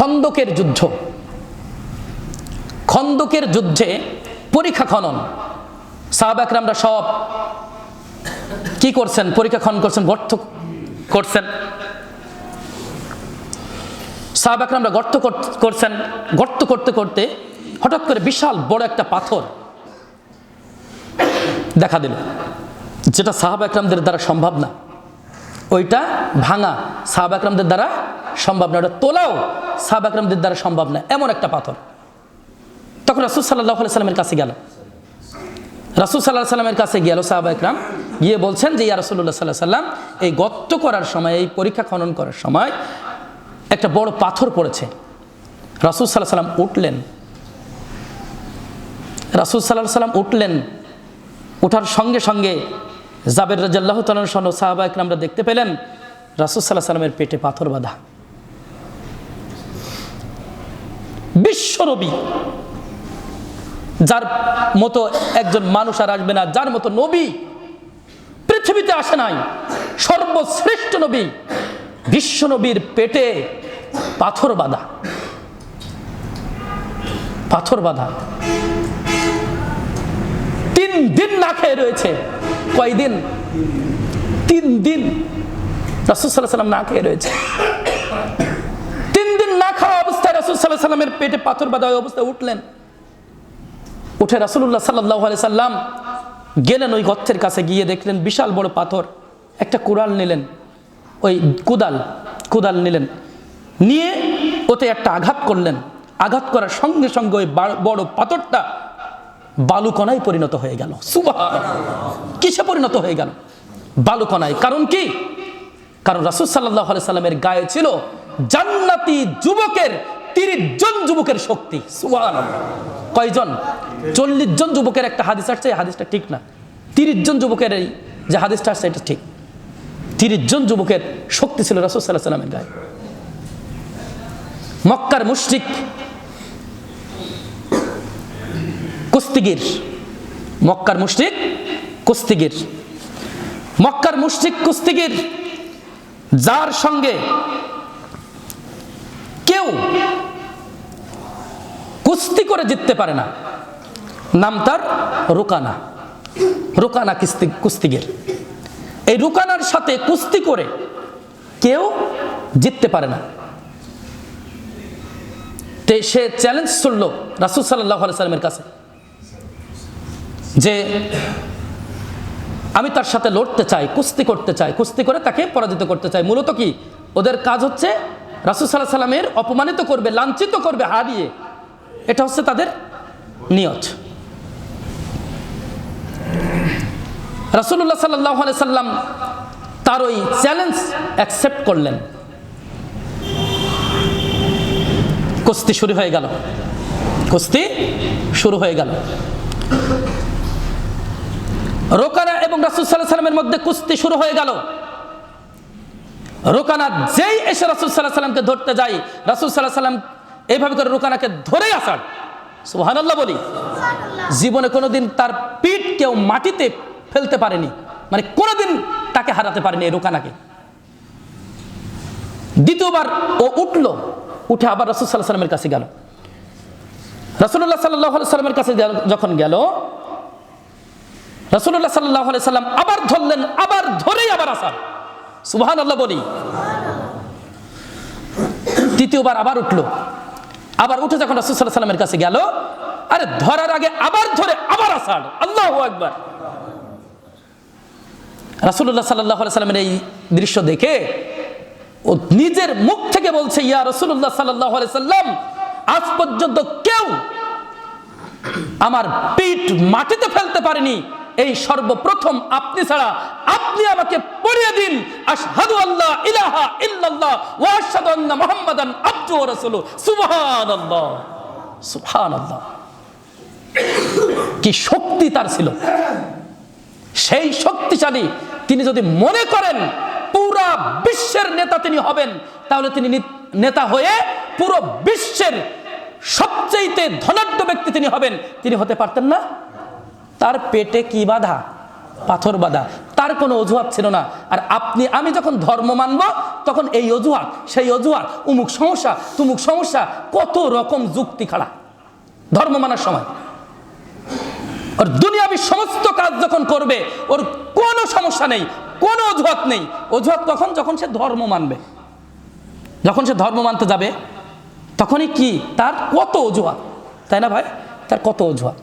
খন্দকের যুদ্ধ। খন্দকের যুদ্ধে পরীক্ষা খনন। সাহাব একরামরা সব কি করছেন? পরীক্ষা খনন করছেন, গর্ত করছেন। সাহাব একরামরা গর্ত কর- করছেন। গর্ত করতে করতে হঠাৎ করে বিশাল বড় একটা পাথর দেখা দিল। যেটা সাহাব একরামদের দ্বারা সম্ভব না। ওইটা ভাঙা সাহাব একরামদের দ্বারা সম্ভব না। ওটা তোলাও সাহাব একরামদের দ্বারা সম্ভব না, এমন একটা পাথর। তখন রাসুল সাল্লাহ সাল্লামের কাছে গেল। রাসুল সাল্লাহ সাল্লামের কাছে গেল সাহাব একরাম গিয়ে বলছেন যে, ইয়া রাসুল্লাহ সাল্লাহ সাল্লাম, এই গর্ত করার সময়, এই পরীক্ষা খনন করার সময় একটা বড় পাথর পড়েছে। রাসুল সাল্লাহ সাল্লাম উঠলেন। রাসুল সাল্লাহ সাল্লাম উঠলেন। উঠার সঙ্গে সঙ্গে জাবের রাজাল্লাহ তালন সহ সাহাবা দেখতে পেলেন, রাসুল সাল্লাহ সাল্লামের পেটে পাথর বাঁধা। বিশ্বনবী যার মতো একজন মানুষ আর আসবে না, যার মতো নবী পৃথিবীতে আসে নাই। সর্বশ্রেষ্ঠ নবী বিশ্ব নবীর পেটে পাথর বাঁধা। পাথর বাঁধা। তিন দিন না খেয়ে রয়েছে। কয়দিন? তিন দিন। রাসুসাল্লাহ সাল্লাম না খেয়ে রয়েছে তিন দিন না খাওয়া অবস্থায় রাসুল সাল্লাহ সাল্লামের পেটে পাথর বাঁধা অবস্থায় উঠলেন। উঠে রাসুল্লাহ সাল্লাহ আলি সাল্লাম গেলেন ওই গর্তের কাছে, গিয়ে দেখলেন বিশাল বড় পাথর। একটা কুড়াল নিলেন, ওই কুদাল কুদাল নিলেন। নিয়ে ওতে একটা আঘাত করলেন। আঘাত করার সঙ্গে সঙ্গে ওই বড় পাথরটা বালুকণায় পরিণত হয়ে গেল। কিসে পরিণত হয়ে গেল? বালুকণায়। কারণ কি? কারণ রাসুল সাল্লাহ সাল্লামের গায়ে ছিল জান্নাতি যুবকের তিরিশ জন যুবকের শক্তি। কয়জন? চল্লিশ জন যুবকের একটা হাদিস আসছে, এই হাদিসটা ঠিক না। তিরিশ জন যুবকের এই যে হাদিসটা আসছে, এটা ঠিক। তিরিশ জন যুবকের শক্তি ছিল রাসুল সাল্লাহ সাল্লামের গায়ে। মক্কার মুশরিক, কুস্তিগির। মক্কার মুশরিক, কুস্তিগির। মক্কার মুশরিক, কুস্তিগির, যার সঙ্গে কেউ কুস্তি করে জিততে পারে না। নাম তার রুকানা। রুকানা কিস্তি, কুস্তিগের। এই রুকানার সাথে কুস্তি করে কেউ জিততে পারে না। তে সে চ্যালেঞ্জ করল রাসুল সাল্লাহ সাল্লামের কাছে যে আমি তার সাথে লড়তে চাই, কুস্তি করতে চাই, কুস্তি করে তাকে পরাজিত করতে চাই। মূলত কি? ওদের কাজ হচ্ছে রাসুল সাল্লাহ সাল্লামের অপমানিত করবে, লাঞ্ছিত করবে হারিয়ে এটা হচ্ছে তাদের নিয়ত। রাসুল্লাহ সাল্লাহ সাল্লাম তার ওই চ্যালেঞ্জ অ্যাকসেপ্ট করলেন। কুস্তি শুরু হয়ে গেল। কুস্তি শুরু হয়ে গেল। রোকারা এবং রাসুল সাল্লাহ সাল্লামের মধ্যে কুস্তি শুরু হয়ে গেল। রোকানা যেই এসে রাসুল সাল্লাহ সাল্লামকে ধরতে যাই রাসুল সাল্লাহ সাল্লাম এইভাবে করে রোকানাকে ধরে আসার সুহানাল্লাহ বলি। জীবনে কোনোদিন তার পিঠ কেউ মাটিতে ফেলতে পারেনি মানে কোনোদিন তাকে হারাতে পারেনি এই রোকানাকে। দ্বিতীয়বার ও উঠল উঠে আবার রাসুল সাল্লাহ সাল্লামের কাছে গেল। রাসুল্লাহ সাল্লাহ সাল্লামের কাছে যখন গেল রাসুল্লাহ সাল্লাহ সাল্লাম আবার ধরলেন আবার ধরেই আবার আসার সুবহান আল্লাহ বলি। তৃতীয়বার আবার উঠল। আবার উঠে যখন রাসুল সাল্লাহ সাল্লামের কাছে গেল, আরে ধরার আগে আবার ধরে, আবার আসার। আল্লাহ একবার রাসুল্লাহ সাল্লাহ সাল্লামের এই দৃশ্য দেখে ও নিজের মুখ থেকে বলছে, ইয়া রসুল্লাহ সাল্লাহ সাল্লাম আজ পর্যন্ত কেউ আমার পিঠ মাটিতে ফেলতে পারেনি। এই সর্বপ্রথম আপনি ছাড়া আপনি আমাকে পড়িয়ে দিন। আশহাদু আল্লাহ ইলাহা ইল্লাল্লাহ ওয়া আশহাদু আন্না মুহাম্মাদান আবদুহু ওয়া রাসূলুহু। সুবহানাল্লাহ। সুবহানাল্লাহ। কি শক্তি তার ছিল? সেই শক্তিশালী তিনি যদি মনে করেন পুরা বিশ্বের নেতা তিনি হবেন, তাহলে তিনি নেতা হয়ে পুরো বিশ্বের সবচেয়ে ধনাঢ্য ব্যক্তি তিনি হবেন। তিনি হতে পারতেন না? তার পেটে কি বাধা? পাথর বাধা। তার কোনো অজুহাত ছিল না। আর আপনি, আমি যখন ধর্ম মানব, তখন এই অজুহাত, সেই অজুহাত, উমুক সমস্যা, তুমুক সমস্যা, কত রকম যুক্তি খাড়া। ধর্ম মানার সময়। ওর দুনিয়াবি সমস্ত কাজ যখন করবে, ওর কোনো সমস্যা নেই, কোনো অজুহাত নেই। অজুহাত তখন, যখন সে ধর্ম মানবে। যখন সে ধর্ম মানতে যাবে, তখনই কি? তার কত অজুহাত। তাই না ভাই? তার কত অজুহাত?